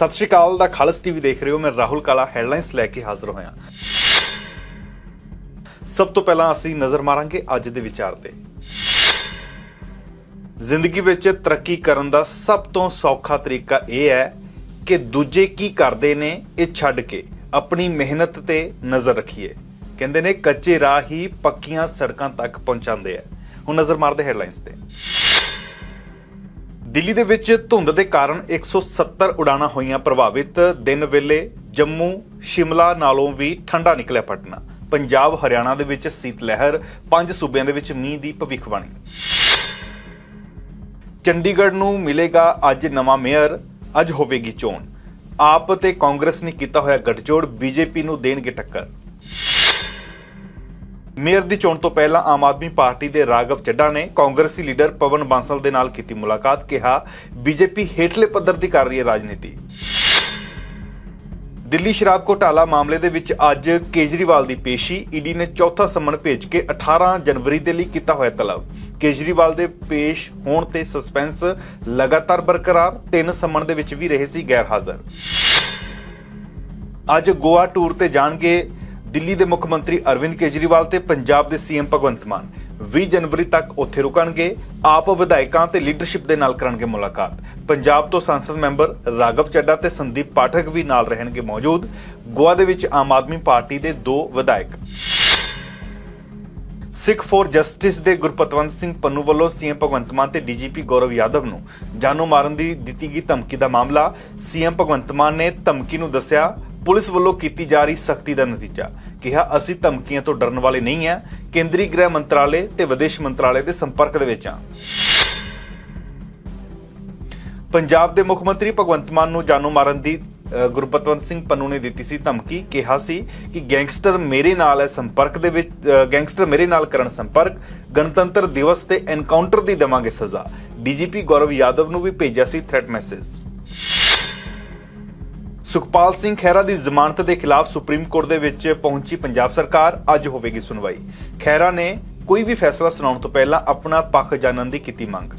ਸਤਿ ਸ਼੍ਰੀ ਅਕਾਲ ਦਾ ਖਾਲਸ ਟੀਵੀ ਦੇਖ ਰਹੇ ਹੋ। ਮੈਂ ਰਾਹੁਲ ਕਾਲਾ, ਹੈਡਲਾਈਨਸ ਲੈ ਕੇ ਹਾਜ਼ਰ ਹੋਇਆ। ਸਭ ਤੋਂ ਪਹਿਲਾਂ ਅਸੀਂ ਨਜ਼ਰ ਮਾਰਾਂਗੇ ਅੱਜ ਦੇ ਵਿਚਾਰ ਤੇ। ਜ਼ਿੰਦਗੀ ਵਿੱਚ ਤਰੱਕੀ ਕਰਨ ਦਾ ਸਭ ਤੋਂ ਸੌਖਾ ਤਰੀਕਾ ਇਹ ਹੈ ਕਿ ਦੂਜੇ ਕੀ ਕਰਦੇ ਨੇ, ਇਹ ਛੱਡ ਕੇ ਆਪਣੀ ਮਿਹਨਤ ਤੇ ਨਜ਼ਰ ਰੱਖੀਏ। ਕਹਿੰਦੇ ਨੇ, ਕੱਚੇ ਰਾਹ ਹੀ ਪੱਕੀਆਂ ਸੜਕਾਂ ਤੱਕ ਪਹੁੰਚਾਉਂਦੇ ਆ। ਹੁਣ ਨਜ਼ਰ ਮਾਰਦੇ ਹੈਡਲਾਈਨਸ ਤੇ। ਦਿੱਲੀ ਦੇ ਵਿੱਚ ਧੁੰਦ ਦੇ ਕਾਰਨ 170 ਉਡਾਣਾਂ ਹੋਈਆਂ ਪ੍ਰਭਾਵਿਤ। ਦਿਨ ਵੇਲੇ ਜੰਮੂ, ਸ਼ਿਮਲਾ ਨਾਲੋਂ ਵੀ ਠੰਡਾ ਨਿਕਲਿਆ ਪਟਨਾ। ਪੰਜਾਬ, ਹਰਿਆਣਾ ਦੇ ਵਿੱਚ ਸੀਤ ਲਹਿਰ ਪੰਜ ਸੂਬਿਆਂ ਦੇ ਵਿੱਚ ਮੀਂਹ ਦੀ ਭਵਿੱਖਬਾਣੀ। ਚੰਡੀਗੜ੍ਹ ਨੂੰ ਮਿਲੇਗਾ ਅੱਜ ਨਵਾਂ ਮੇਅਰ, ਅੱਜ ਹੋਵੇਗੀ ਚੋਣ। ਆਪ ਤੇ ਕਾਂਗਰਸ ਨੇ ਕੀਤਾ ਹੋਇਆ ਗੱਠਜੋੜ, ਬੀਜੇਪੀ ਨੂੰ ਦੇਣਗੇ ਟੱਕਰ। ਮੇਅਰ ਦੀ ਚੋਣ ਤੋਂ ਪਹਿਲਾਂ ਆਮ ਆਦਮੀ ਪਾਰਟੀ ਦੇ ਰਾਘਵ ਚੱਡਾ ਨੇ ਕਾਂਗਰਸੀ ਲੀਡਰ ਪਵਨ ਬਾਂਸਲ ਦੇ ਨਾਲ ਕੀਤੀ ਮੁਲਾਕਾਤ, ਕਿਹਾ, ਬੀਜੇਪੀ ਹੇਠਲੇ ਪੱਧਰ ਦੀ ਕਰ ਰਹੀ ਹੈ ਰਾਜਨੀਤੀ। ਦਿੱਲੀ ਸ਼ਰਾਬ ਘੋਟਾਲਾ ਮਾਮਲੇ ਦੇ ਵਿੱਚ ਅੱਜ ਕੇਜਰੀਵਾਲ ਦੀ ਪੇਸ਼ੀ, ਈਡੀ ਨੇ ਚੌਥਾ ਸਮਨ ਭੇਜ ਕੇ 18 ਜਨਵਰੀ ਦੇ ਲਈ ਕੀਤਾ ਹੋਇਆ ਤਲਬ। ਕੇਜਰੀਵਾਲ ਦੇ ਪੇਸ਼ ਹੋਣ ਤੇ ਸਸਪੈਂਸ ਲਗਾਤਾਰ ਬਰਕਰਾਰ, ਤਿੰਨ ਸੰਮਨ ਦੇ ਵਿੱਚ ਵੀ ਰਹੇ ਸੀ ਗੈਰ ਹਾਜ਼ਰ ਅੱਜ ਗੋਆ ਟੂਰ ਤੇ ਜਾਣਗੇ ਦਿੱਲੀ ਦੇ ਮੁੱਖ ਮੰਤਰੀ ਅਰਵਿੰਦ ਕੇਜਰੀਵਾਲ ਤੇ ਪੰਜਾਬ ਦੇ ਸੀਐਮ ਭਗਵੰਤ ਮਾਨ। 20 ਜਨਵਰੀ ਤੱਕ ਉੱਥੇ ਰੁਕਣਗੇ, ਆਪ ਵਿਧਾਇਕਾਂ ਤੇ ਲੀਡਰਸ਼ਿਪ ਦੇ ਨਾਲ ਕਰਨਗੇ ਮੁਲਾਕਾਤ। ਪੰਜਾਬ ਤੋਂ ਸੰਸਦ ਮੈਂਬਰ ਰਾਘਵ ਚੱਡਾ ਤੇ ਸੰਦੀਪ ਪਾਠਕ ਵੀ ਨਾਲ ਰਹਿਣਗੇ ਮੌਜੂਦ। ਗੋਆ ਦੇ ਵਿੱਚ ਆਮ ਆਦਮੀ ਪਾਰਟੀ ਦੇ ਦੋ ਵਿਧਾਇਕ। ਸਿੱਖ ਫੋਰ ਜਸਟਿਸ ਦੇ ਗੁਰਪਤਵੰਤ ਸਿੰਘ ਪੰਨੂ ਵੱਲੋਂ ਸੀਐਮ ਭਗਵੰਤ ਮਾਨ ਤੇ ਡੀਜੀਪੀ ਗੌਰਵ ਯਾਦਵ ਨੂੰ ਜਾਨੋਂ ਮਾਰਨ ਦੀ ਦਿੱਤੀ ਗਈ ਧਮਕੀ ਦਾ ਮਾਮਲਾ। ਸੀਐਮ ਭਗਵੰਤ ਮਾਨ ਨੇ ਧਮਕੀ ਨੂੰ ਦੱਸਿਆ ਪੁਲਿਸ ਵੱਲੋਂ ਕੀਤੀ ਜਾ ਰਹੀ ਸਖਤੀ ਦਾ ਨਤੀਜਾ। ਕਿਹਾ, ਅਸੀਂ ਧਮਕੀਆਂ ਤੋਂ ਡਰਨ ਵਾਲੇ ਨਹੀਂ ਹਾਂ। ਕੇਂਦਰੀ ਗ੍ਰਹਿ ਮੰਤਰਾਲੇ ਤੇ ਵਿਦੇਸ਼ ਮੰਤਰਾਲੇ ਦੇ ਸੰਪਰਕ ਦੇ ਵਿੱਚ ਹਾਂ। ਪੰਜਾਬ ਦੇ ਮੁੱਖ ਮੰਤਰੀ ਭਗਵੰਤ ਮਾਨ ਨੂੰ ਜਾਨੋਂ ਮਾਰਨ ਦੀ ਗੁਰਪਤਵੰਤ ਸਿੰਘ ਪੰਨੂ ਨੇ ਦਿੱਤੀ ਸੀ ਧਮਕੀ। ਕਿਹਾ ਸੀ ਕਿ ਗੈਂਗਸਟਰ ਮੇਰੇ ਨਾਲ ਹੈ, ਸੰਪਰਕ ਦੇ ਵਿੱਚ ਗੈਂਗਸਟਰ ਮੇਰੇ ਨਾਲ ਕਰਨ ਸੰਪਰਕ। ਗਣਤੰਤਰ ਦਿਵਸ ਤੇ ਐਨਕਾਊਂਟਰ ਦੀ ਦੇਵਾਂਗੇ ਸਜ਼ਾ। ਡੀਜੀਪੀ ਗੌਰਵ ਯਾਦਵ ਨੂੰ ਵੀ ਭੇਜਿਆ ਸੀ ਥ੍ਰੈਟ ਮੈਸੇਜ ਸੁਖਪਾਲ ਸਿੰਘ ਖਹਿਰਾ ਦੀ ਜ਼ਮਾਨਤ ਦੇ ਖਿਲਾਫ ਸੁਪਰੀਮ ਕੋਰਟ ਦੇ ਵਿੱਚ ਪਹੁੰਚੀ ਪੰਜਾਬ ਸਰਕਾਰ, ਅੱਜ ਹੋਵੇਗੀ ਸੁਣਵਾਈ। ਖਹਿਰਾ ਨੇ ਕੋਈ ਵੀ ਫੈਸਲਾ ਸੁਣਾਉਣ ਤੋਂ ਪਹਿਲਾਂ ਆਪਣਾ ਪੱਖ ਜਾਣਨ ਦੀ ਕੀਤੀ ਮੰਗ।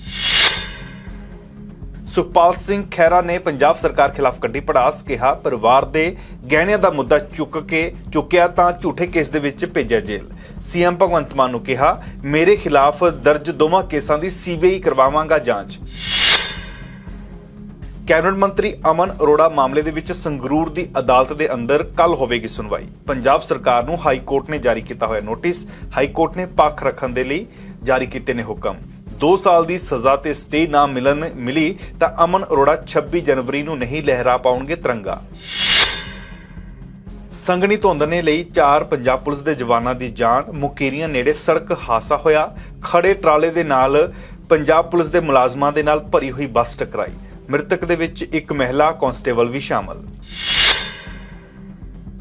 ਸੁਖਪਾਲ ਸਿੰਘ ਖਹਿਰਾ ਨੇ ਪੰਜਾਬ ਸਰਕਾਰ ਖਿਲਾਫ ਕੱਢੀ ਪੜਾਸ, ਕਿਹਾ ਪਰਿਵਾਰ ਦੇ ਗਹਿਣਿਆਂ ਦਾ ਮੁੱਦਾ ਚੁੱਕ ਕੇ ਚੁੱਕਿਆ ਤਾਂ ਝੂਠੇ ਕੇਸ ਦੇ ਵਿੱਚ ਭੇਜਿਆ ਜੇਲ੍ਹ। ਸੀਐਮ ਭਗਵੰਤ ਮਾਨ ਨੂੰ ਕਿਹਾ, ਮੇਰੇ ਖਿਲਾਫ ਦਰਜ ਦੋਵਾਂ ਕੇਸਾਂ ਦੀ ਸੀਬੀਆਈ ਕਰਵਾਵਾਂਗਾ ਜਾਂਚ। ਕੈਬਨਿਟ ਮੰਤਰੀ ਅਮਨ ਅਰੋੜਾ ਮਾਮਲੇ ਦੇ ਵਿੱਚ ਸੰਗਰੂਰ ਦੀ ਅਦਾਲਤ ਦੇ ਅੰਦਰ ਕੱਲ ਹੋਵੇਗੀ ਸੁਣਵਾਈ। ਪੰਜਾਬ ਸਰਕਾਰ ਨੂੰ ਹਾਈ ਕੋਰਟ ਨੇ ਜਾਰੀ ਕੀਤਾ ਹੋਇਆ ਨੋਟਿਸ। ਹਾਈ ਕੋਰਟ ਨੇ ਪੱਖ ਰੱਖਣ ਦੇ ਲਈ ਜਾਰੀ ਕੀਤੇ ਨੇ ਹੁਕਮ। 2 ਸਾਲ ਦੀ ਸਜ਼ਾ ਤੇ ਸਟੇ ਨਾ ਮਿਲਣ ਮਿਲੀ ਤਾਂ ਅਮਨ ਅਰੋੜਾ 26 ਜਨਵਰੀ ਨੂੰ ਨਹੀਂ ਲਹਿਰਾ ਪਾਉਣਗੇ ਤਿਰੰਗਾ। ਸੰਗਣੀ ਧੁੰਦ ਨੇ ਲਈ ਚਾਰ ਪੰਜਾਬ ਪੁਲਿਸ ਦੇ ਜਵਾਨਾਂ ਦੀ ਜਾਨ, ਮੁਕੇਰੀਆਂ ਨੇੜੇ ਸੜਕ ਹਾਦਸਾ ਹੋਇਆ। ਖੜੇ ਟਰਾਲੇ ਦੇ ਨਾਲ ਪੰਜਾਬ ਪੁਲਿਸ ਦੇ ਮੁਲਾਜ਼ਮਾਂ ਦੇ ਨਾਲ ਭਰੀ ਹੋਈ ਬੱਸ ਟਕਰਾਈ। ਮ੍ਰਿਤਕ ਦੇ ਵਿੱਚ ਇੱਕ ਮਹਿਲਾ ਕਾਂਸਟੇਬਲ ਵੀ ਸ਼ਾਮਲ।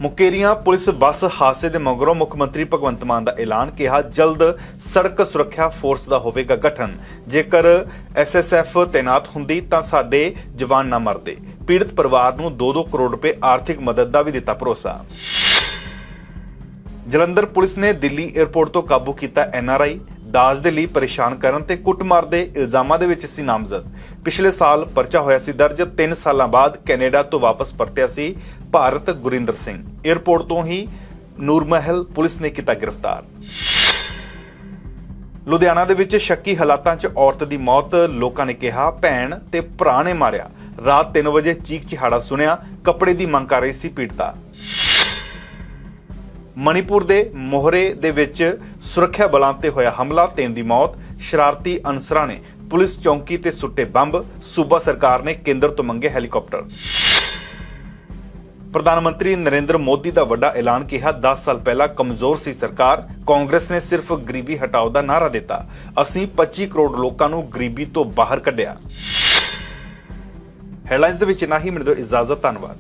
ਮੁਕੇਰੀਆਂ ਪੁਲਿਸ ਬੱਸ ਹਾਦਸੇ ਦੇ ਮਗਰੋਂ ਮੁੱਖ ਮੰਤਰੀ ਭਗਵੰਤ ਮਾਨ ਦਾ ਐਲਾਨ ਕਿਹਾ, ਜਲਦ ਸੜਕ ਸੁਰੱਖਿਆ ਫੋਰਸ ਦਾ ਹੋਵੇਗਾ ਗਠਨ। ਜੇਕਰ ਐਸਐਸਐਫ ਤੈਨਾਤ ਹੁੰਦੀ ਤਾਂ ਸਾਡੇ ਜਵਾਨ ਨਾ ਮਰਦੇ। ਪੀੜਤ ਪਰਿਵਾਰ ਨੂੰ 2-2 ਕਰੋੜ ਰੁਪਏ ਆਰਥਿਕ ਮਦਦ ਦਾ ਵੀ ਦਿੱਤਾ ਭਰੋਸਾ। ਜਲੰਧਰ ਪੁਲਿਸ ਨੇ ਦਿੱਲੀ 에ਅਰਪੋਰਟ ਤੋਂ ਕਾਬੂ ਕੀਤਾ ਐਨਆਰਆਈ ਦਾਜ ਦੇ ਲਈ ਪਰੇਸ਼ਾਨ ਕਰਨ ਤੇ ਕੁੱਟਮਾਰ ਦੇ ਇਲਜ਼ਾਮਾਂ ਦੇ ਵਿੱਚ ਸੀ ਨਾਮਜ਼ਦ। ਪਿਛਲੇ ਸਾਲ ਪਰਚਾ ਹੋਇਆ ਸੀ ਦਰਜ 3 ਸਾਲਾਂ ਬਾਅਦ ਕੈਨੇਡਾ ਤੋਂ ਵਾਪਸ ਪਰਤਿਆ ਸੀ ਭਾਰਤ ਗੁਰਿੰਦਰ ਸਿੰਘ। 에ਅਰਪੋਰਟ ਤੋਂ ਹੀ ਨੂਰਮਹਿਲ ਪੁਲਿਸ ਨੇ ਕੀਤਾ ਗ੍ਰਿਫਤਾਰ। ਲੁਧਿਆਣਾ ਦੇ ਵਿੱਚ ਸ਼ੱਕੀ ਹਾਲਾਤਾਂ 'ਚ ਔਰਤ ਦੀ ਮੌਤ, ਲੋਕਾਂ ਨੇ ਕਿਹਾ, ਭੈਣ ਤੇ ਭਰਾ ਨੇ ਮਾਰਿਆ। ਰਾਤ 3 ਵਜੇ ਚੀਕ ਚਿਹਾੜਾ ਸੁਣਿਆ, ਕੱਪੜੇ ਦੀ ਮੰਗ ਕਰ ਰਹੀ ਸੀ ਪੀੜਤਾ। ਮਣੀਪੁਰ ਦੇ ਮੋਹਰੇ ਦੇ ਵਿੱਚ ਸੁਰੱਖਿਆ ਬਲਾਂ ਤੇ ਹੋਇਆ ਹਮਲਾ, ਤਿੰਨ ਦੀ ਮੌਤ। ਸ਼ਰਾਰਤੀ ਅਨਸਰਾਂ ਨੇ ਪੁਲਿਸ ਚੌਂਕੀ ਤੇ ਸੁੱਟੇ ਬੰਬ। ਸੂਬਾ ਸਰਕਾਰ ਨੇ ਕੇਂਦਰ ਤੋਂ ਮੰਗੇ ਹੈਲੀਕਾਪਟਰ। ਪ੍ਰਧਾਨ ਮੰਤਰੀ ਨਰਿੰਦਰ ਮੋਦੀ ਦਾ ਵੱਡਾ ਐਲਾਨ ਕਿਹਾ 10 ਸਾਲ ਪਹਿਲਾਂ ਕਮਜ਼ੋਰ ਸੀ ਸਰਕਾਰ। ਕਾਂਗਰਸ ਨੇ ਸਿਰਫ ਗਰੀਬੀ ਹਟਾਓ ਦਾ ਨਾਰਾ ਦਿੱਤਾ। ਅਸੀਂ 25 ਕਰੋੜ ਲੋਕਾਂ ਨੂੰ ਗਰੀਬੀ ਤੋਂ ਬਾਹਰ ਕੱਢਿਆ। ਹੈਡਲਾਈਨਸ ਦੇ ਵਿੱਚ ਨਾ ਹੀ ਮੈਨੂੰ ਦਿਓ ਇਜਾਜ਼ਤ, ਧੰਨਵਾਦ।